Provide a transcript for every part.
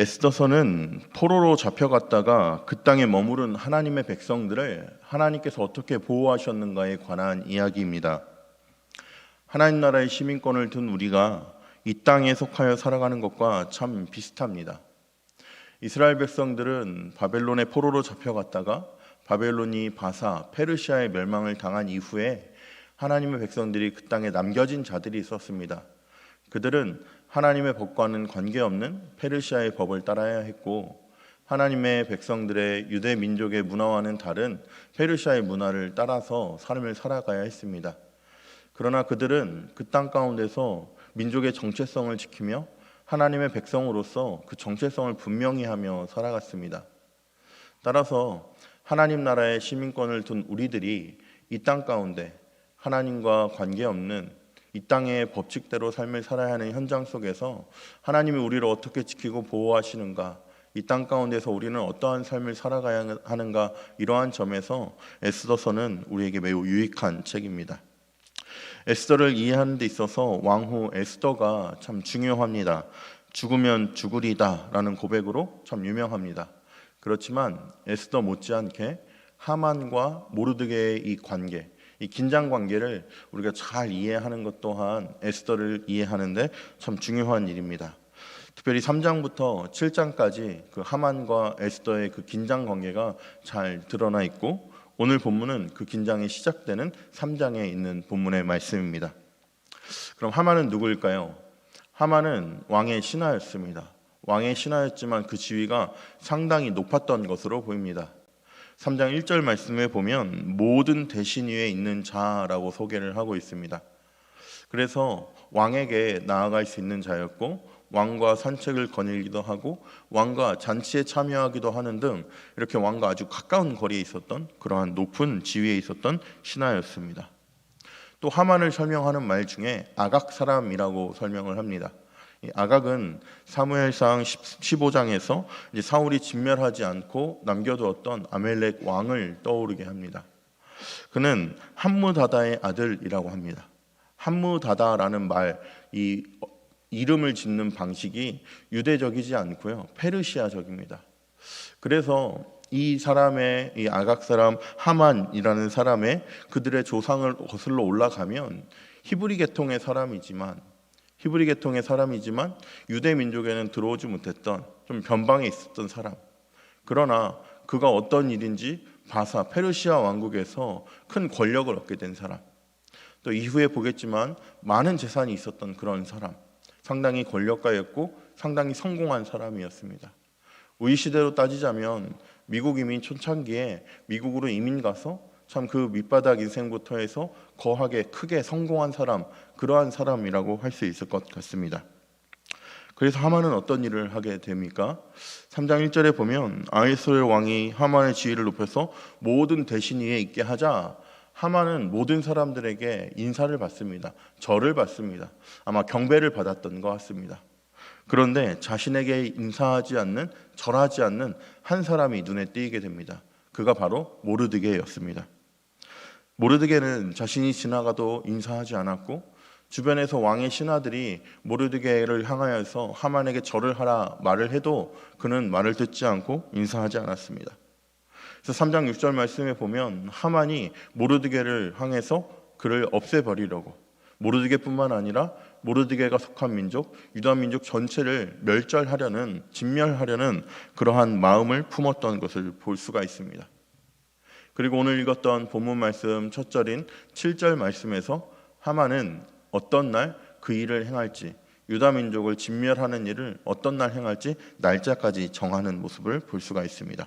에스더서는 포로로 잡혀갔다가 그 땅에 머무른 하나님의 백성들을 하나님께서 어떻게 보호하셨는가에 관한 이야기입니다. 하나님 나라의 시민권을 둔 우리가 이 땅에 속하여 살아가는 것과 참 비슷합니다. 이스라엘 백성들은 바벨론의 포로로 잡혀갔다가 바벨론이 바사, 페르시아의 멸망을 당한 이후에 하나님의 백성들이 그 땅에 남겨진 자들이 있었습니다. 그들은 하나님의 법과는 관계없는 페르시아의 법을 따라야 했고 하나님의 백성들의 유대 민족의 문화와는 다른 페르시아의 문화를 따라서 삶을 살아가야 했습니다. 그러나 그들은 그 땅 가운데서 민족의 정체성을 지키며 하나님의 백성으로서 그 정체성을 분명히 하며 살아갔습니다. 따라서 하나님 나라의 시민권을 둔 우리들이 이 땅 가운데 하나님과 관계없는 이 땅의 법칙대로 삶을 살아야 하는 현장 속에서 하나님이 우리를 어떻게 지키고 보호하시는가 이 땅 가운데서 우리는 어떠한 삶을 살아가야 하는가 이러한 점에서 에스더서는 우리에게 매우 유익한 책입니다. 에스더를 이해하는 데 있어서 왕후 에스더가 참 중요합니다. 죽으면 죽으리다라는 고백으로 참 유명합니다. 그렇지만 에스더 못지않게 하만과 모르드게의 이 관계, 이 긴장 관계를 우리가 잘 이해하는 것 또한 에스더를 이해하는데 참 중요한 일입니다. 특별히 3장부터 7장까지 그 하만과 에스더의 그 긴장 관계가 잘 드러나 있고 오늘 본문은 그 긴장이 시작되는 3장에 있는 본문의 말씀입니다. 그럼 하만은 누구일까요? 하만은 왕의 신하였습니다. 왕의 신하였지만 그 지위가 상당히 높았던 것으로 보입니다. 3장 1절 말씀에 보면 모든 대신 위에 있는 자라고 소개를 하고 있습니다. 그래서 왕에게 나아갈 수 있는 자였고 왕과 산책을 거닐기도 하고 왕과 잔치에 참여하기도 하는 등 이렇게 왕과 아주 가까운 거리에 있었던 그러한 높은 지위에 있었던 신하였습니다. 또 하만을 설명하는 말 중에 아각 사람이라고 설명을 합니다. 이 아각은 사무엘상 15장에서 이제 사울이 진멸하지 않고 남겨두었던 아멜렉 왕을 떠오르게 합니다. 그는 함무다다의 아들이라고 합니다. 함무다다라는 말, 이 이름을 짓는 방식이 유대적이지 않고요. 페르시아적입니다. 그래서 이 사람의 이 아각 사람 하만이라는 사람의 그들의 조상을 거슬러 올라가면 히브리 계통의 사람이지만 히브리 계통의 사람이지만 유대 민족에는 들어오지 못했던 좀 변방에 있었던 사람. 그러나 그가 어떤 일인지 바사 페르시아 왕국에서 큰 권력을 얻게 된 사람. 또 이후에 보겠지만 많은 재산이 있었던 그런 사람. 상당히 권력가였고 상당히 성공한 사람이었습니다. 우리 시대로 따지자면 미국 이민 초창기에 미국으로 이민 가서 참 그 밑바닥 인생부터 해서 거하게 크게 성공한 사람 그러한 사람이라고 할 수 있을 것 같습니다. 그래서 하만은 어떤 일을 하게 됩니까? 3장 1절에 보면 아이스의 왕이 하만의 지위를 높여서 모든 대신 위에 있게 하자 하만은 모든 사람들에게 인사를 받습니다. 절을 받습니다. 아마 경배를 받았던 것 같습니다. 그런데 자신에게 인사하지 않는 절하지 않는 한 사람이 눈에 띄게 됩니다. 그가 바로 모르드게였습니다. 모르드게는 자신이 지나가도 인사하지 않았고 주변에서 왕의 신하들이 모르드게를 향하여서 하만에게 절을 하라 말을 해도 그는 말을 듣지 않고 인사하지 않았습니다. 그래서 3장 6절 말씀에 보면 하만이 모르드게를 향해서 그를 없애버리려고 모르드게뿐만 아니라 모르드게가 속한 민족 유다 민족 전체를 멸절하려는 진멸하려는 그러한 마음을 품었던 것을 볼 수가 있습니다. 그리고 오늘 읽었던 본문 말씀 첫 절인 7절 말씀에서 하만은 어떤 날 그 일을 행할지 유다 민족을 진멸하는 일을 어떤 날 행할지 날짜까지 정하는 모습을 볼 수가 있습니다.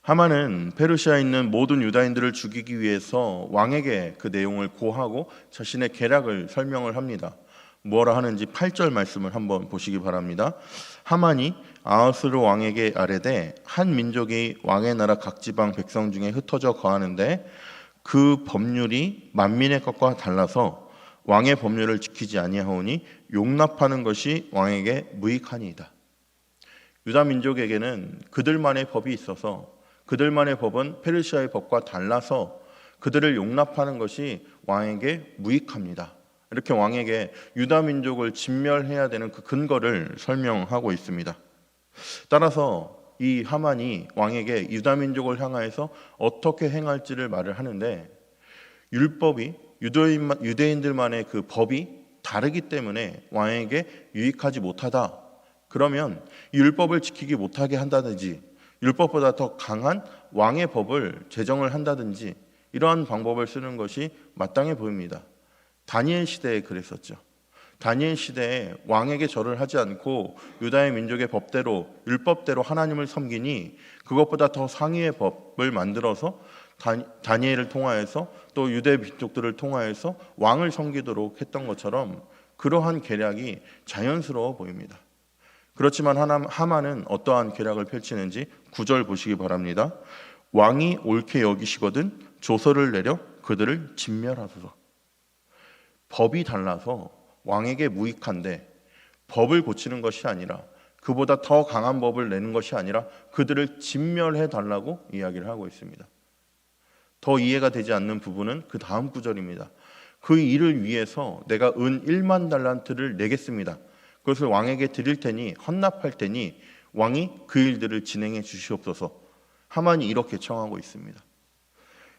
하만은 페르시아에 있는 모든 유다인들을 죽이기 위해서 왕에게 그 내용을 고하고 자신의 계략을 설명을 합니다. 뭐라 하는지 8절 말씀을 한번 보시기 바랍니다. 하만이 아하스르 왕에게 아뢰되 한 민족이 왕의 나라 각 지방 백성 중에 흩어져 거하는데 그 법률이 만민의 것과 달라서 왕의 법률을 지키지 아니하오니 용납하는 것이 왕에게 무익하니이다. 유다 민족에게는 그들만의 법이 있어서 그들만의 법은 페르시아의 법과 달라서 그들을 용납하는 것이 왕에게 무익합니다. 이렇게 왕에게 유다 민족을 진멸해야 되는 그 근거를 설명하고 있습니다. 따라서 이 하만이 왕에게 유다 민족을 향하여서 어떻게 행할지를 말을 하는데 율법이 유대인, 유대인들만의 그 법이 다르기 때문에 왕에게 유익하지 못하다. 그러면 율법을 지키기 못하게 한다든지 율법보다 더 강한 왕의 법을 제정을 한다든지 이러한 방법을 쓰는 것이 마땅해 보입니다. 다니엘 시대에 그랬었죠. 다니엘 시대에 왕에게 절을 하지 않고 유다의 민족의 법대로 율법대로 하나님을 섬기니 그것보다 더 상위의 법을 만들어서 다, 니엘을 통하여서 또 유대 민족들을 통하여서 왕을 섬기도록 했던 것처럼 그러한 계략이 자연스러워 보입니다. 그렇지만 하만은 어떠한 계략을 펼치는지 구절 보시기 바랍니다. 왕이 옳게 여기시거든 조서를 내려 그들을 진멸하소서. 법이 달라서 왕에게 무익한데 법을 고치는 것이 아니라 그보다 더 강한 법을 내는 것이 아니라 그들을 진멸해 달라고 이야기를 하고 있습니다. 더 이해가 되지 않는 부분은 그 다음 구절입니다. 그 일을 위해서 내가 은 1만 달란트를 내겠습니다. 그것을 왕에게 드릴 테니 헌납할 테니 왕이 그 일들을 진행해 주시옵소서. 하만이 이렇게 청하고 있습니다.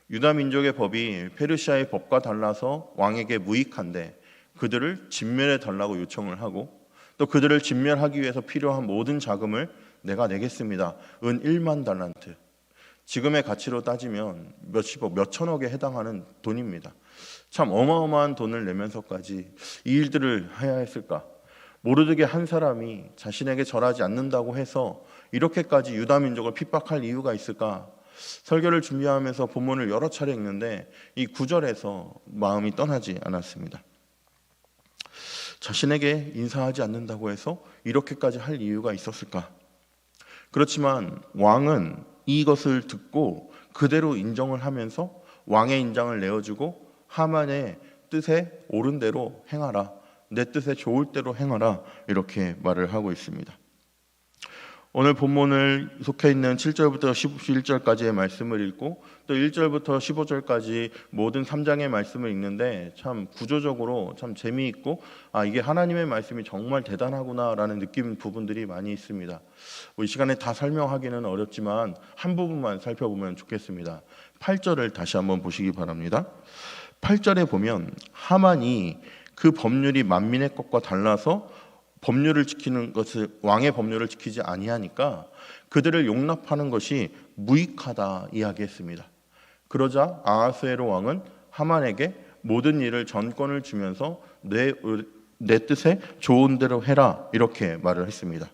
유다 민족의 법이 페르시아의 법과 달라서 왕에게 무익한데 그들을 진멸해 달라고 요청을 하고 또 그들을 진멸하기 위해서 필요한 모든 자금을 내가 내겠습니다. 은 1만 달란트. 지금의 가치로 따지면 몇십억, 몇천억에 해당하는 돈입니다. 참 어마어마한 돈을 내면서까지 이 일들을 해야 했을까? 모르드게 한 사람이 자신에게 절하지 않는다고 해서 이렇게까지 유다 민족을 핍박할 이유가 있을까? 설교를 준비하면서 본문을 여러 차례 읽는데 이 구절에서 마음이 떠나지 않았습니다. 자신에게 인사하지 않는다고 해서 이렇게까지 할 이유가 있었을까? 그렇지만 왕은 이것을 듣고 그대로 인정을 하면서 왕의 인장을 내어주고 하만의 뜻에 옳은 대로 행하라. 내 뜻에 좋을 대로 행하라. 이렇게 말을 하고 있습니다. 오늘 본문을 속해 있는 7절부터 11절까지의 말씀을 읽고 또 1절부터 15절까지 모든 3장의 말씀을 읽는데 참 구조적으로 참 재미있고 아 이게 하나님의 말씀이 정말 대단하구나라는 느낌 부분들이 많이 있습니다. 뭐 이 시간에 다 설명하기는 어렵지만 한 부분만 살펴보면 좋겠습니다. 8절을 다시 한번 보시기 바랍니다. 8절에 보면 하만이 그 법률이 만민의 것과 달라서 법률을 지키는 것을 왕의 법률을 지키지 아니하니까 그들을 용납하는 것이 무익하다 이야기했습니다. 그러자 아하스에로 왕은 하만에게 모든 일을 전권을 주면서 내, 내 뜻에 좋은 대로 해라 이렇게 말을 했습니다.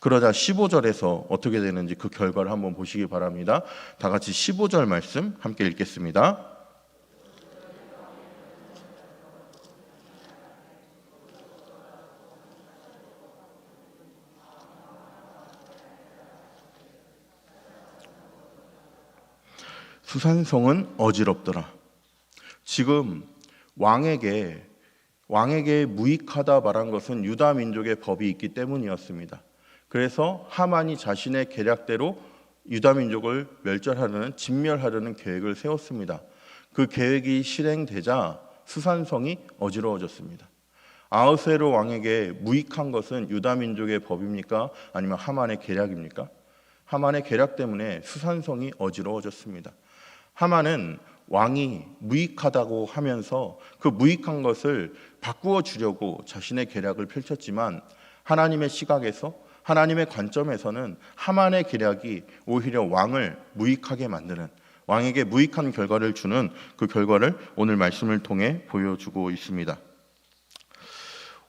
그러자 15절에서 어떻게 되는지 그 결과를 한번 보시기 바랍니다. 다 같이 15절 말씀 함께 읽겠습니다. 수산성은 어지럽더라. 지금 왕에게 왕에게 무익하다 말한 것은 유다 민족의 법이 있기 때문이었습니다. 그래서 하만이 자신의 계략대로 유다 민족을 멸절하려는 진멸하려는 계획을 세웠습니다. 그 계획이 실행되자 수산성이 어지러워졌습니다. 아우세로 왕에게 무익한 것은 유다 민족의 법입니까? 아니면 하만의 계략입니까? 하만의 계략 때문에 수산성이 어지러워졌습니다. 하만은 왕이 무익하다고 하면서 그 무익한 것을 바꾸어 주려고 자신의 계략을 펼쳤지만 하나님의 시각에서 하나님의 관점에서는 하만의 계략이 오히려 왕을 무익하게 만드는 왕에게 무익한 결과를 주는 그 결과를 오늘 말씀을 통해 보여주고 있습니다.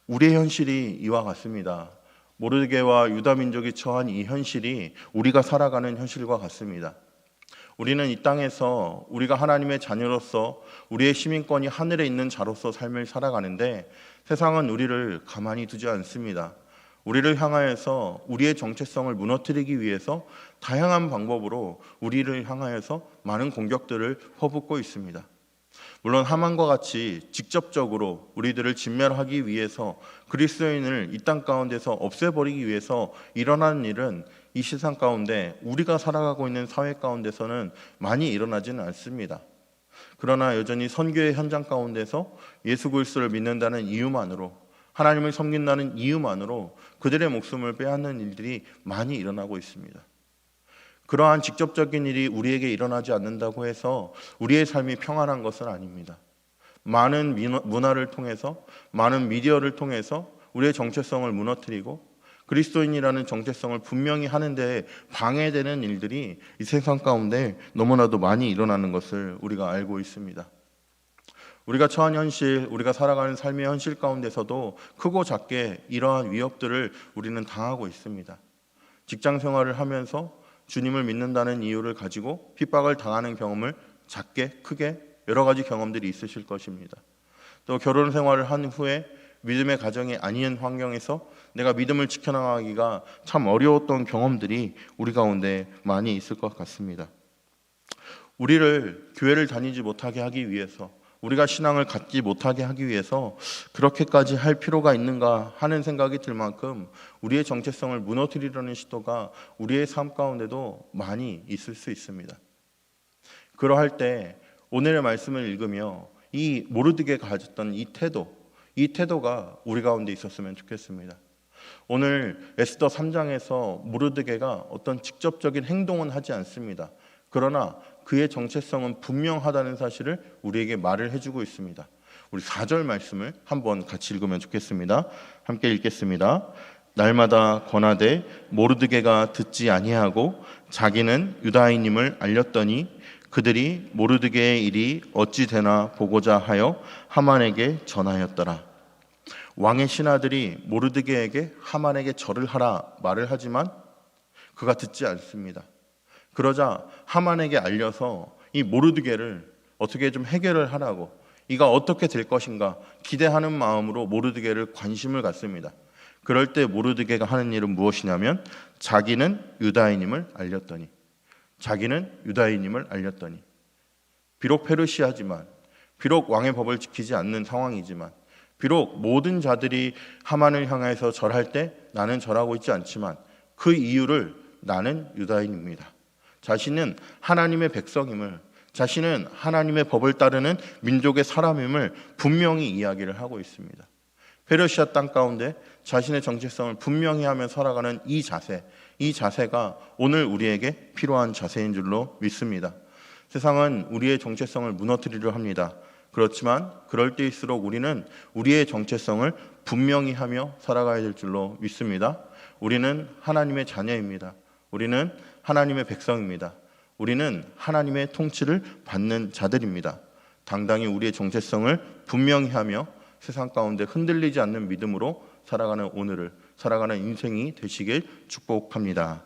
우리의 현실이 이와 같습니다. 모르게와 유다 민족이 처한 이 현실이 우리가 살아가는 현실과 같습니다. 우리는 이 땅에서 우리가 하나님의 자녀로서 우리의 시민권이 하늘에 있는 자로서 삶을 살아가는데 세상은 우리를 가만히 두지 않습니다. 우리를 향하여서 우리의 정체성을 무너뜨리기 위해서 다양한 방법으로 우리를 향하여서 많은 공격들을 퍼붓고 있습니다. 물론 하만과 같이 직접적으로 우리들을 진멸하기 위해서 그리스도인을 이 땅 가운데서 없애버리기 위해서 일어나는 일은 이 세상 가운데 우리가 살아가고 있는 사회 가운데서는 많이 일어나지는 않습니다. 그러나 여전히 선교의 현장 가운데서 예수 그리스도를 믿는다는 이유만으로 하나님을 섬긴다는 이유만으로 그들의 목숨을 빼앗는 일들이 많이 일어나고 있습니다. 그러한 직접적인 일이 우리에게 일어나지 않는다고 해서 우리의 삶이 평안한 것은 아닙니다. 많은 문화를 통해서 많은 미디어를 통해서 우리의 정체성을 무너뜨리고 그리스도인이라는 정체성을 분명히 하는데 방해되는 일들이 이 세상 가운데 너무나도 많이 일어나는 것을 우리가 알고 있습니다. 우리가 처한 현실, 우리가 살아가는 삶의 현실 가운데서도 크고 작게 이러한 위협들을 우리는 당하고 있습니다. 직장 생활을 하면서 주님을 믿는다는 이유를 가지고 핍박을 당하는 경험을 작게 크게 여러 가지 경험들이 있으실 것입니다. 또 결혼 생활을 한 후에 믿음의 가정이 아닌 환경에서 내가 믿음을 지켜나가기가 참 어려웠던 경험들이 우리 가운데 많이 있을 것 같습니다. 우리를 교회를 다니지 못하게 하기 위해서 우리가 신앙을 갖지 못하게 하기 위해서 그렇게까지 할 필요가 있는가 하는 생각이 들 만큼 우리의 정체성을 무너뜨리려는 시도가 우리의 삶 가운데도 많이 있을 수 있습니다. 그러할 때 오늘의 말씀을 읽으며 이 모르드게가 가졌던 이 태도, 이 태도가 우리 가운데 있었으면 좋겠습니다. 오늘 에스더 3장에서 모르드게가 어떤 직접적인 행동은 하지 않습니다. 그러나 그의 정체성은 분명하다는 사실을 우리에게 말을 해주고 있습니다. 우리 4절 말씀을 한번 같이 읽으면 좋겠습니다. 함께 읽겠습니다. 날마다 권하되 모르드게가 듣지 아니하고 자기는 유다인임을 알렸더니 그들이 모르드게의 일이 어찌 되나 보고자 하여 하만에게 전하였더라. 왕의 신하들이 모르드게에게 하만에게 절을 하라 말을 하지만 그가 듣지 않습니다. 그러자 하만에게 알려서 이 모르드게를 어떻게 좀 해결을 하라고 이가 어떻게 될 것인가 기대하는 마음으로 모르드게를 관심을 갖습니다. 그럴 때 모르드게가 하는 일은 무엇이냐면 자기는 유다인임을 알렸더니 자기는 유다인임을 알렸더니 비록 페르시아지만 비록 왕의 법을 지키지 않는 상황이지만 비록 모든 자들이 하만을 향해서 절할 때 나는 절하고 있지 않지만 그 이유를 나는 유다인입니다. 자신은 하나님의 백성임을 자신은 하나님의 법을 따르는 민족의 사람임을 분명히 이야기를 하고 있습니다. 페르시아 땅 가운데 자신의 정체성을 분명히 하며 살아가는 이 자세, 이 자세가 오늘 우리에게 필요한 자세인 줄로 믿습니다. 세상은 우리의 정체성을 무너뜨리려 합니다. 그렇지만 그럴 때일수록 우리는 우리의 정체성을 분명히 하며 살아가야 될 줄로 믿습니다. 우리는 하나님의 자녀입니다. 우리는 하나님의 백성입니다. 우리는 하나님의 통치를 받는 자들입니다. 당당히 우리의 정체성을 분명히 하며 세상 가운데 흔들리지 않는 믿음으로 살아가는 오늘을 살아가는 인생이 되시길 축복합니다.